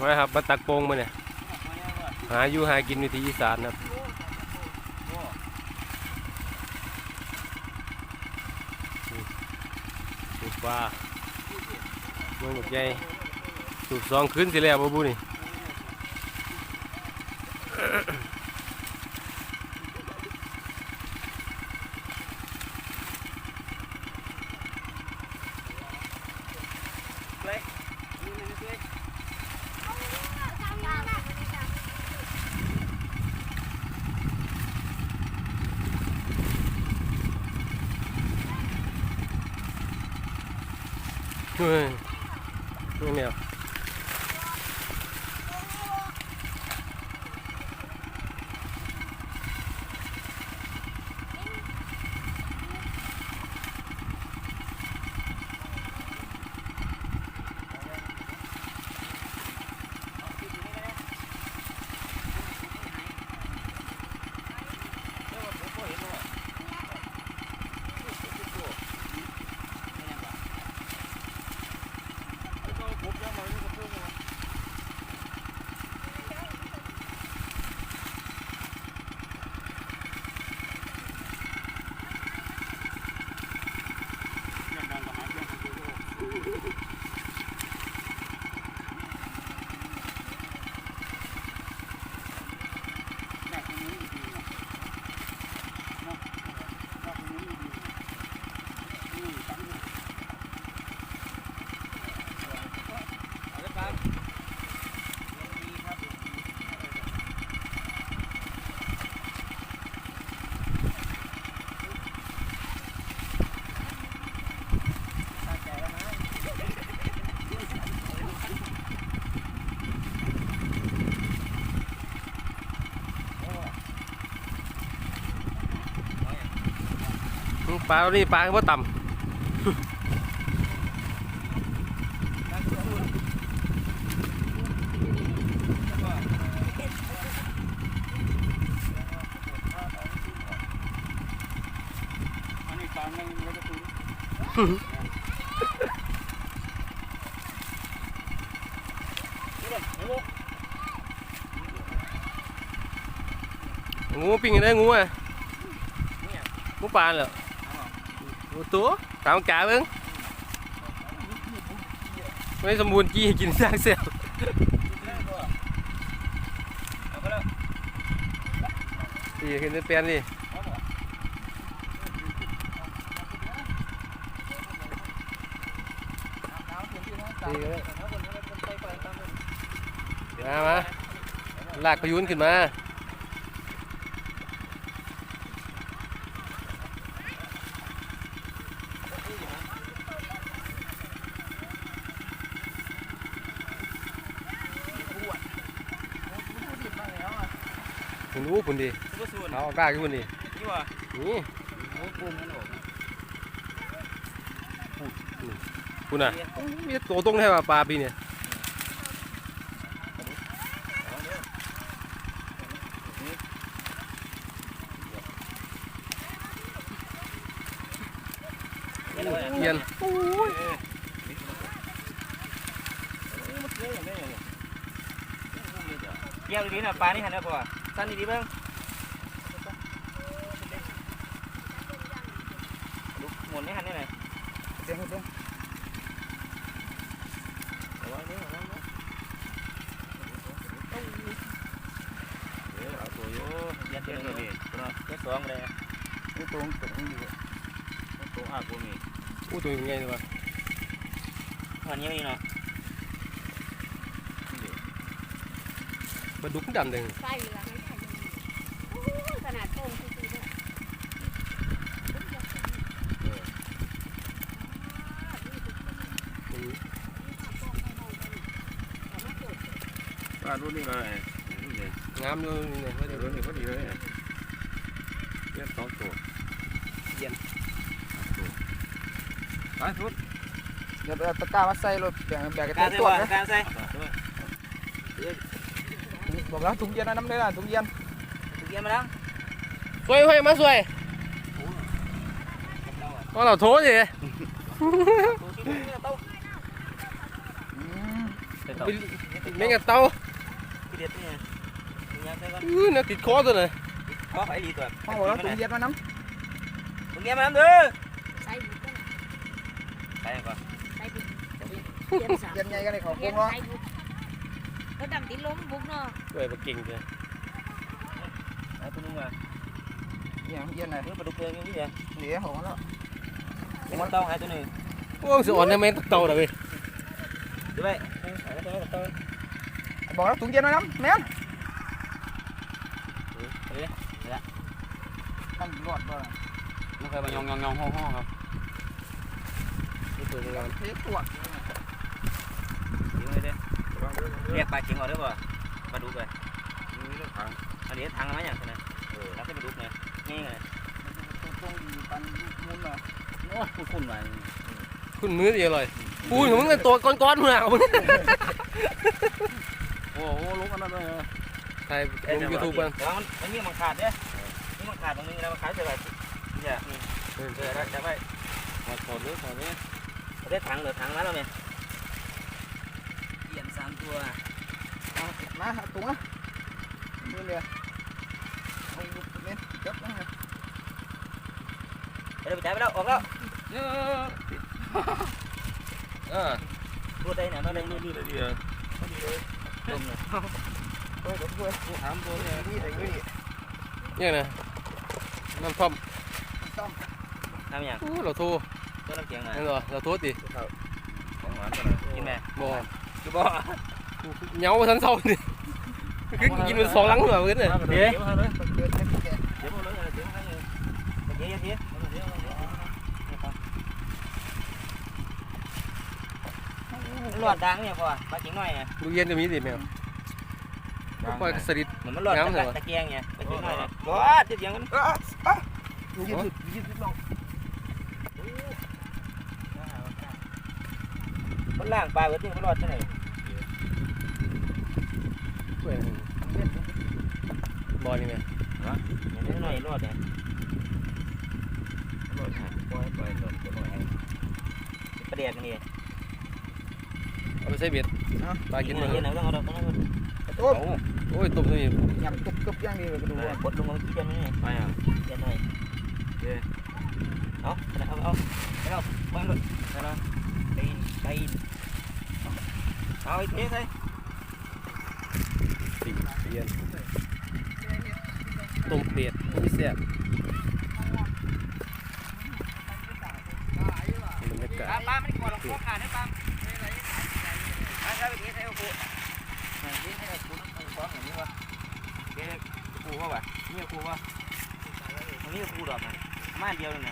มาครับมาตักโปงมาเนี่ยหาอยู่หากินวิถีอีสานครับสูบปลาเมืองบักใหญ่สูบสองขึ้นสิแล้วบ่บุนี่ เฮ้ยนี่เนี่ย ปลาตัวนี้ปลาคือว่าต่ำงูปิ้งได้งูอะงูปลาเหรอ ตัวตามกาเบิ้งไม่สมบูรณ์กี้กินซากเสียดีขึ้นได้เปลี่ยนดิดีเลยมามาลากพยุนขึ้นมา คุณรู้คุณดีก็ส่วนเขาเอากล้าขึ้นคุณดีนี่ว่ะนี่โอ้ปุ่มนั่นหรอคุณอะมีตัวตรงให้ว่าปลาปีเนี่ยเยียนเกี่ยวดีนะปลานี่หันนะพ่อ สั้นดีๆเบ้างหมุนให้หันได้ไหนเดี๋ยวเดี๋ยวเอาไว้เนี่ยเอาไว้เนี่ ปลารุ่นนี้มาไงงามเลยเนี่ยว่าเดี๋จะยวรุ่นนี้พอดีเลยเนี่ยเลี้ยงสองตัวไปสุดเดี๋ยวเอาตะกร้ามาใส่รถแบ่งแบ่งกันการเต็มใส่ตัวว่านะการใส่บอกแล้วถุงเย็นนะน้ำเลยนะถุงเย็นถูกเยี่ยมมาแล้วสวยเฮ้ยมาสวยก็เราโทษสิตัวที่นี่เต้าอืมใส่เต่าแม่งกับเต่า พี่เด็ดนี่ยังใส่ก่อนอื้อน่าติดคอตัวน่ะขอไอ้ลีตัวห้อบอกแล้วถุงเย็นมาน้มึงเงี้ยมาน้ำเด้อใส่บุกใส่ก่อนใส่บุกเตรียมสามำเย็นไงกันเลยเขาเตรีโค้งเนาะกเขาดำติดล้มบุกเนาะเว้ยบ่เก่งเลยเอาตัวนึงมาเนี่ยเย็นไหนเพื่อปลาดุกเลยนี่เลยเหนียวของมันแล้วมันต้องหายตัวหนึ่งโอ้สิอ่อนได้แม่งเต่าน่ะเว้ยดูไปหายตัวตัว บอกแล้วถุงเย็นมาน้ำแม่นมันรอดบ่มันเคยมายองยองยองห้องห้องครับนี่ตัวงามเทปตัวยิงเลยเด้เรียกปลาเข็งออกได้ป่ะปลาดุกเลยนี่เรื่องถังอันนี้ทางมาอย่างไรเออทางที่ปลาดุกเนี่ยนี่ไงตรงปันมุนเนาะโอ้คุณคุณมาคุณมือดีอร่อยปูนของมึงเป็นตัวก้อนๆพุ่นน่ะเอามึง โอ้โหลุกอันนั้นเลยถ่ายลง YouTube บ้างแต่ว่ามันมันมีมันขาดเด้นี่มันขาดตรงนี้แล้วมันขาดใส่แบบเนี่ยนี่เออได้ได้ไปถอดถอดเลยถอดเลยได้ถังเหลือถังแล้วเนี่ยเปลี่ยนสามตัวเอามาเอาถุงนะมือเลยเอาลูกเม็ดจับนะเดี๋ยวไปจ่ายไปแล้วออกแล้วอ่ารูดได้เนี่ยมาเลยนี่นี่นี่เลยดิอะ ต้มเลยเฮ้ยเดี๋ยวช่วยถามตัวเนี่ยนี่ไอ้นี่เนี่ยนะน้ำท่อมต้องทำอย่างอู้เราโทรต้นน้ำเขียงหน่อยนั่นเหรอเราโทษดิของหวานกันเลยกินไหมบ่คือบ่เหงาทันเศร้าดิคือกินเป็นสองหลังเหรอเว้ยเนี่ยเดี๋ยวเดินให้แกเดี๋ยวเลยเดี๋ยวให้เลยเดี๋ยวเดี๋ยวเดี๋ยว หลอดดังเนี่ยพ่อปลาจิ๋งหน่อยเนี่ยดูเย็นจะมีดิแมวปล่อยสลิด เหมือนมันหลอดตะเกียงเนี่ยปลาจิ๋งหน่อยเนี่ยหลอดติดยังมันอะอะยืดยืดยืดลงมันล่างปลาเวทีมันหลอดที่ไหนเว้ยบอลนี่แม่เนี่ยหน่อยหลอดเนี่ยปล่อยปล่อยปล่อยหล่นตัวหน่อยประเดี๋ยวนี่ เอาไปใส่เบ็ดปลากินมันเย็นๆต้องเอาต้องเอาตุ้มโอ้ยตุ่มตัวนี้ยำตุบกึบย่างดีเลยไป ดูว่าบดลงมาขี้เย็นนี่ไปอะเย็นหน่อยเอาเอาเอาเอาวางเลยนะตีนตีนเอาอีกทีใส่ปีเย็นต้มเป็ดมีแบบรรยากาศปลาปลาไม่ได้กลัวหรอกพวกขาดให้ปลาปลาใส่ไปทีใส่กูนี่ให้กูต้องฟ้องอย่างนี้วะเด็กกูว่าแบบนี่กูว่าตรงนี้กูดอกมันมาเดียวเลยนะ